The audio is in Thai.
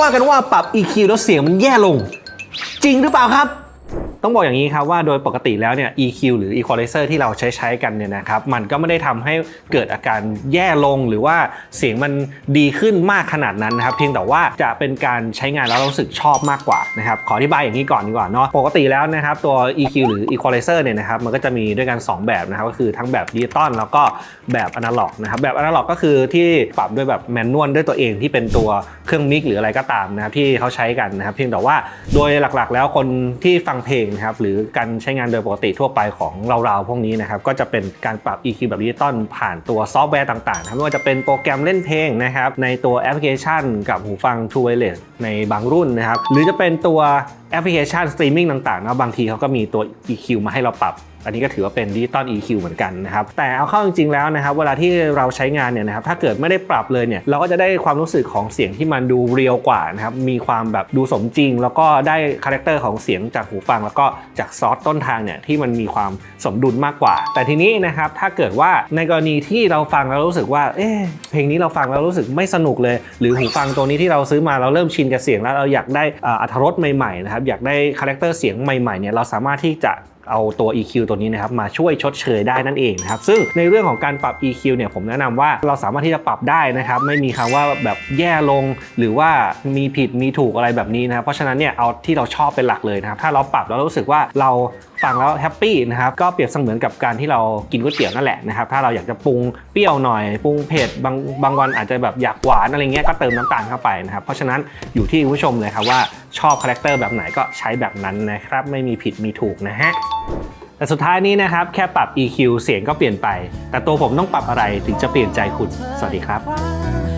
ว่ากันว่าปรับ EQ แล้วเสียงมันแย่ลง จริงหรือเปล่าครับ ต้องบอกอย่างนี้ครับว่าโดยปกติแล้วเนี่ย EQ หรือ Equalizer ที่เราใช้ใช้กันเนี่ยนะครับมันก็ไม่ได้ทำให้เกิดอาการแย่ลงหรือว่าเสียงมันดีขึ้นมากขนาดนั้นนะครับเพียงแต่ว่าจะเป็นการใช้งานแล้วรู้สึกชอบมากกว่านะครับขออธิบายอย่างนี้ก่อนดีกว่าเนาะปกติแล้วนะครับตัว EQ หรือ Equalizer เนี่ยนะครับมันก็จะมีด้วยกัน 2 แบบนะครับก็คือทั้งแบบดิจิตอลแล้วก็แบบอนาล็อกนะครับแบบอนาล็อกก็คือที่ปรับด้วยแบบแมนนวลด้วยตัวเองที่เป็นตัวเครื่องมิกหรืออะไรก็ตามนะครับที่เขาใช้กันนะครับเพียงแต่ว่าโดยหลักๆ แล้วคนที่ฟังเพลงนะครับหรือการใช้งานโดยปกติทั่วไปของเราๆพวกนี้นะครับก็จะเป็นการปรับ EQ แบบดิจิตอลผ่านตัวซอฟต์แวร์ต่างๆครับไม่ว่าจะเป็นโปรแกรมเล่นเพลงนะครับในตัวแอปพลิเคชัน กับหูฟัง True Wireless ในบางรุ่นนะครับหรือจะเป็นตัว แอปพลิเคชันสตรีมมิ่งต่างๆนะบางทีเขาก็มีตัว EQ มาให้เราปรับ อันนี้ก็ถือว่าเป็นดิจิตอล EQ เหมือนกันนะครับ แต่เอาเข้าจริงๆแล้วนะครับ เวลาที่เราใช้งานเนี่ยนะครับ ถ้าเกิดไม่ได้ปรับเลยเนี่ย เราก็จะได้ความรู้สึกของเสียงที่มันดูเรียวกว่านะครับ มีความแบบดูสมจริง แล้วก็ได้คาแรคเตอร์ของเสียงจากหูฟัง แล้วก็จากซอสต้นทางเนี่ยที่มันมีความสมดุลมากกว่า แต่ทีนี้นะครับ ถ้าเกิดว่าในกรณีที่เราฟังแล้วรู้สึกว่า เอ๊ะ เพลงนี้เราฟังแล้วรู้สึกไม่สนุกเลย หรือหูฟังตัวนี้ที่เราซื้อมาเราเริ่มชินกับเสียงแล้วเราอยากได้อ่าอรรสใหม่ๆนะครับอยากได้คาแรคเตอร์เสียงใหม่ๆเนี่ยเราสามารถที่จะเอาตัว EQ ตัวนี้นะครับมาช่วยชดเชยได้นั่นเองนะครับซึ่งในเรื่องของการปรับ EQ เนี่ยผมแนะนำว่าเราสามารถที่จะปรับได้นะครับไม่มีคำว่าแบบแย่ลงหรือว่ามีผิดมีถูกอะไรแบบนี้นะครับเพราะฉะนั้นเนี่ยเอาที่เราชอบเป็นหลักเลยนะครับถ้าเราปรับแล้วรู้สึกว่าเราฟังแล้วแฮปปี้นะครับก็เปรียบเสมือนกับการที่เรากินก๋วยเตี๋ยวนั่นแหละนะครับถ้าเราอยากจะปรุงเปรี้ยวหน่อยปรุงเผ็ดบางบางวันอาจจะแบบอยากหวานอะไรเงี้ยก็เติมน้ำตาลเข้าไปนะครับเพราะฉะนั้นอยู่ที่ผู้ชมเลยครับว่าชอบคาแรคเตอร์แบบไหนก็ใช้แบบนั้นนะครับไม่มีผิดมีถูกนะฮะแต่สุดท้ายนี้นะครับ แค่ปรับ EQ เสียงก็เปลี่ยนไป แต่ตัวผมต้องปรับอะไรถึงจะเปลี่ยนใจคุณ สวัสดีครับ